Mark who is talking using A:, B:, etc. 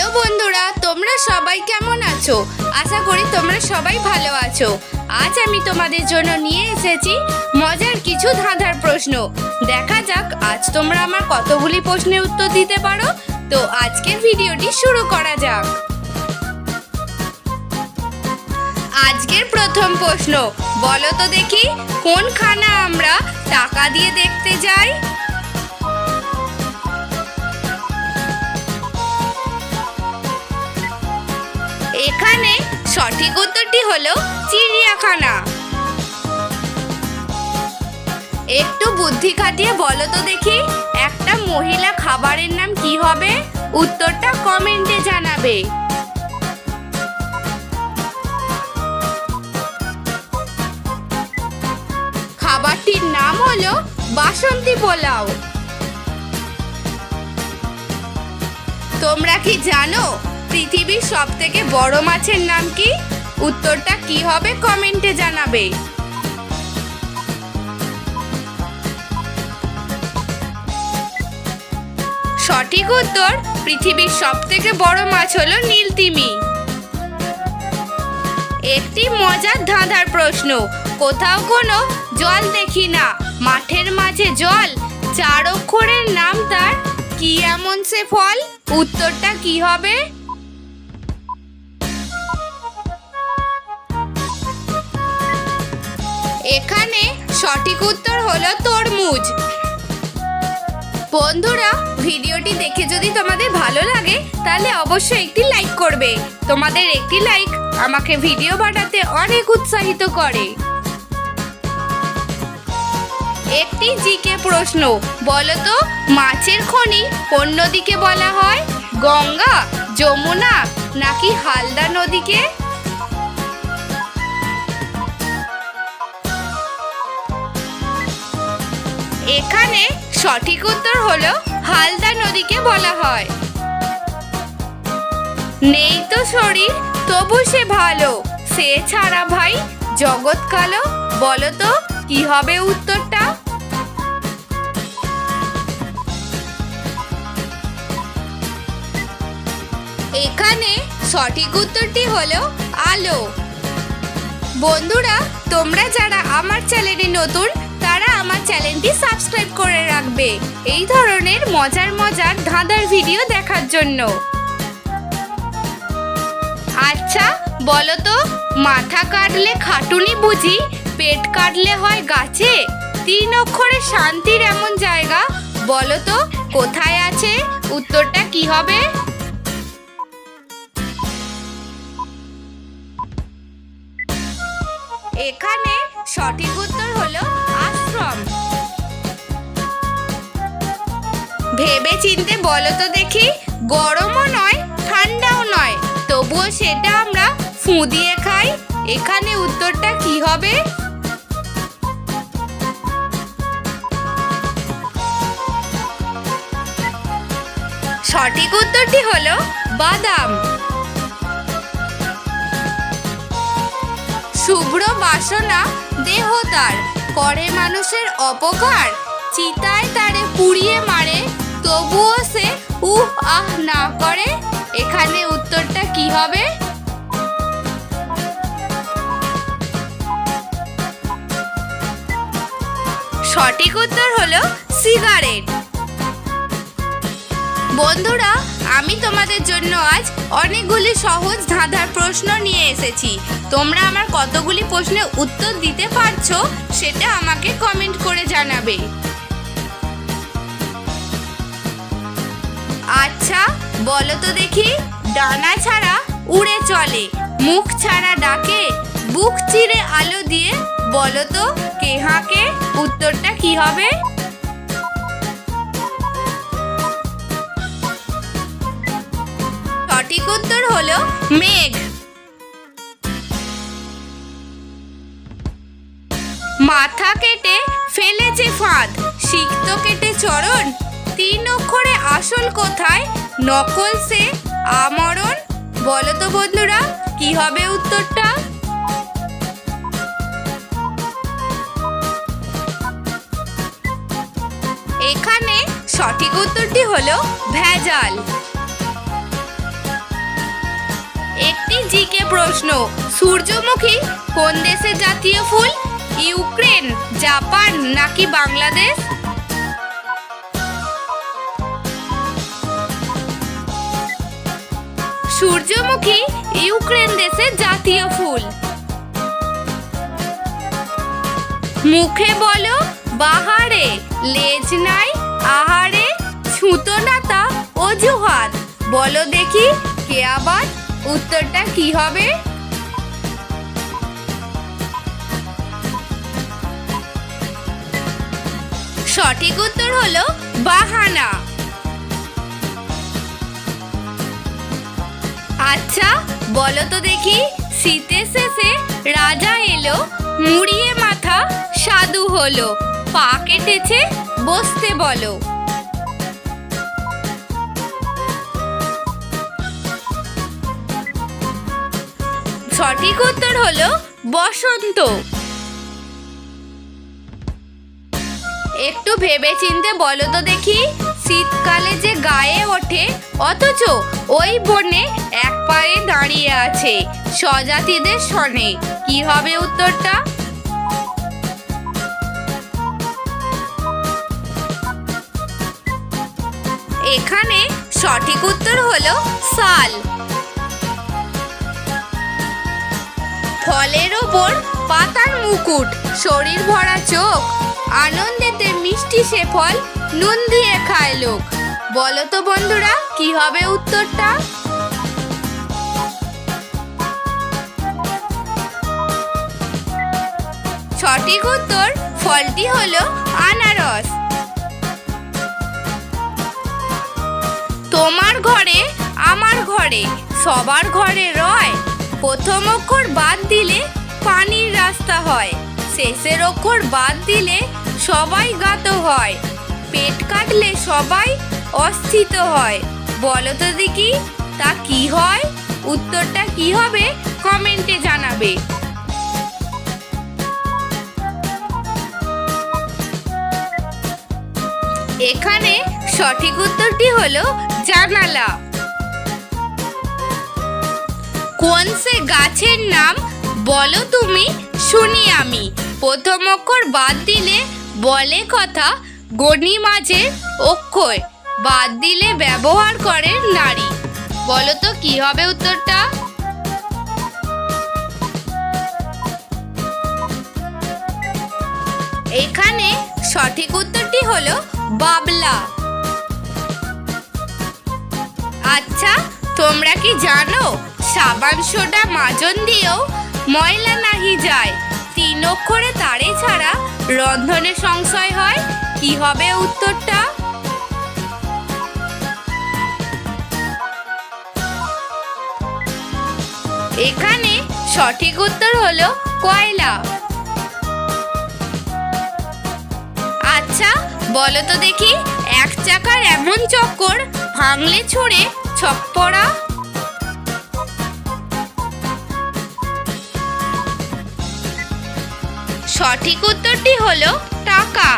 A: Hello বন্ধুরা, তোমরা সবাই কেমন আছো? আশা করি তোমরা সবাই ভালো আছো। আজ আমি তোমাদের জন্য নিয়ে এসেছি মজার কিছু ধাঁধার প্রশ্ন। দেখা যাক, আজ তোমরা আমার কতগুলি প্রশ্নের উত্তর দিতে পারো? তো আজকের ভিডিওটি শুরু করা যাক। আজকের প্রথম প্রশ্ন, বলো তো দেখি কোন খানা আমরা টাকা দিয়ে দেখতে যাই? এখানে সঠিক উত্তরটি হলো চিড়িয়াখানা। একটু বুদ্ধি খাটিয়ে বলো তো দেখি, একটা মহিলা খাবারের নাম কি হবে? উত্তরটা কমেন্টে জানাবে। খাবারটির নাম হলো বাসন্তী পোলাও। তোমরা কি জানো পৃথিবীর সব থেকে বড় মাছের নাম কি? উত্তরটা কি হবে কমেন্টে জানাবে। সঠিক উত্তর, পৃথিবীর সব থেকে বড় মাছ হলো নীলতিমি। একটি মজার ধাঁধার প্রশ্ন, কোথাও কোনো জল দেখি না। মাঠের মাঝে জল, চার অক্ষরের নাম তার, কি এমন সে ফল? উত্তরটা কি হবে? এখানে সঠিক উত্তর হলো তরমুজ। বন্ধুরা, ভিডিওটি দেখে যদি তোমাদের ভালো লাগে, তাহলে অবশ্যই একটি লাইক করবে। তোমাদের একটি লাইক আমাকে ভিডিও বানাতে অনেক উৎসাহিত করে। একটি জিকে প্রশ্ন বলো তো মাছের খনি অন্যদিকে বলা হয় গঙ্গা, যমুনা নাকি হালদা নদীকে? এখানে সঠিক উত্তর হলো হালদা নদীকে বলা হয়। নেই তো শরীর, তবু সে ভালো। সে ছাড়া ভাই, জগৎ কালো। বলো তো, কি হবে উত্তরটা? এখানে সঠিক উত্তরটি হলো আলো। বন্ধুরা, তোমরা যারা আমার চ্যানেলে নতুন আমার চ্যানেলটি সাবস্ক্রাইব করে রাখবে। এই ধরনের মজার মজার ধাঁধার ভিডিও দেখার জন্য। আচ্ছা বলো তো, মাথা কাটলে খাটুনি বুঝি, পেট কাটলে হয় গাছে? তিন অক্ষরে শান্তির এমন জায়গা, বলো তো, কোথায় আছে? উত্তরটা কি হবে? এখানে সঠিক উত্তর হলো ভেবে চিনতে বলো তো দেখি, গরমও নয়, ঠান্ডাও নয়। তবুও সেটা আমরা ফু দিয়ে খাই। এখানে উত্তরটা কি হবে? সঠিক উত্তরটি হলো বাদাম। শুভ্র বাসনা দেহ তার করে মানুষের অপকার। চিতায় তারে পুড়িয়ে মারে তবুও সে উহ, আহ না করে। এখানে উত্তরটা কি হবে? সঠিক উত্তর হলো সিগারেট। বন্ধুরা, আমি তোমাদের জন্য আজ অনেকগুলি সহজ ধাঁধার প্রশ্ন নিয়ে এসেছি। তোমরা আমার কতগুলি প্রশ্নের উত্তর দিতে পারছ, সেটা আমাকে কমেন্ট করে জানাবে। আচ্ছা বলো তো দেখি। ডানা ছাড়া উড়ে চলে, মুখ ছাড়া ডাকে, বুক চিরে আলো দিয়ে, বলো তো কে হাঁকে উত্তরটা কি হবে? সঠিক উত্তর হলো মেঘ। মাথা কেটে ফেলেছে ফাঁদ, সিক্ত কেটে চরণ তিন অক্ষরে আসল কোথায়? নকল সে, আমরণ। বলো তো বন্ধুরা, কি হবে উত্তরটা? এখানে সঠিক উত্তরটি হলো ভেজাল। একটি জিকে প্রশ্ন, সূর্যমুখী কোন দেশের জাতীয় ফুল? ইউক্রেন, জাপান নাকি বাংলাদেশ? সূর্যমুখী ইউক্রেন দেশের জাতীয় ফুল। মুখে বলো, বাহারে, লেজ নাই, আহারে, ছুতো নাতা, অজুহাত। বলো দেখি, কে আবার? উত্তরটা কি হবে? সঠিক উত্তর হলো, বাহানা। আচ্ছা বলো তো দেখি শীতের শেষে রাজা এলো, মুড়িয়ে মাথা সাধু হলো, পা কেটেছে, বসতে বলো। সঠিক উত্তর হলো বসন্ত। একটু ভেবে চিনতে বলো তো দেখি শীতকালে যে গায়ে ওঠে, অথচ ওই বনে এক পায়ে দাঁড়িয়ে আছে স্বজাতিদের শনে কি হবে উত্তরটা? এখানে সঠিক উত্তর হলো সাল। ফলের ওপর পাতার মুকুট, শরীর ভরা চোখ, আনন্দেতে মিষ্টি সে ফল নুন দিয়ে খায় লোক। বলো তো বন্ধুরা, কি হবে উত্তরটা? সঠিক উত্তর ফলটি হলো আনারস। তোমার ঘরে, আমার ঘরে, সবার ঘরে রয়। প্রথম অক্ষর বাদ দিলে পানির রাস্তা হয়। শেষের অক্ষর বাদ দিলে সবাই গাত হয়। পেট কাটলে সবাই অস্থিত হয়। বলো তো দেখি, তা কি হয়? উত্তরটা কি হবে? কমেন্টে জানাবে। এখানে সঠিক উত্তরটি হলো জানালা। কোন সে গাছের নাম বলো তুমি? শুনি আমি। প্রথম অক্ষর বাদ দিলে বলে কথা গণি মাঝে অক্ষয় বাদ দিলে ব্যবহার করে নারী। বলো তো কি হবে উত্তরটা? এখানে সঠিক উত্তরটি হলো বাবলা। আচ্ছা তোমরা কি জানো, সাবান সোডা মাজন দিয়েও ময়লা নাহি যায়। তিন অক্ষরে তারে ছাড়া রন্ধনে সংশয় হয়। কি হবে উত্তরটা? এখানে সঠিক উত্তর হলো কয়লা। আচ্ছা বলো তো দেখি, এক চাকার এমন চক্কর ভাঙলে ছুঁড়ে ছপ্পড়া সঠিক উত্তরটি হলো টাকা।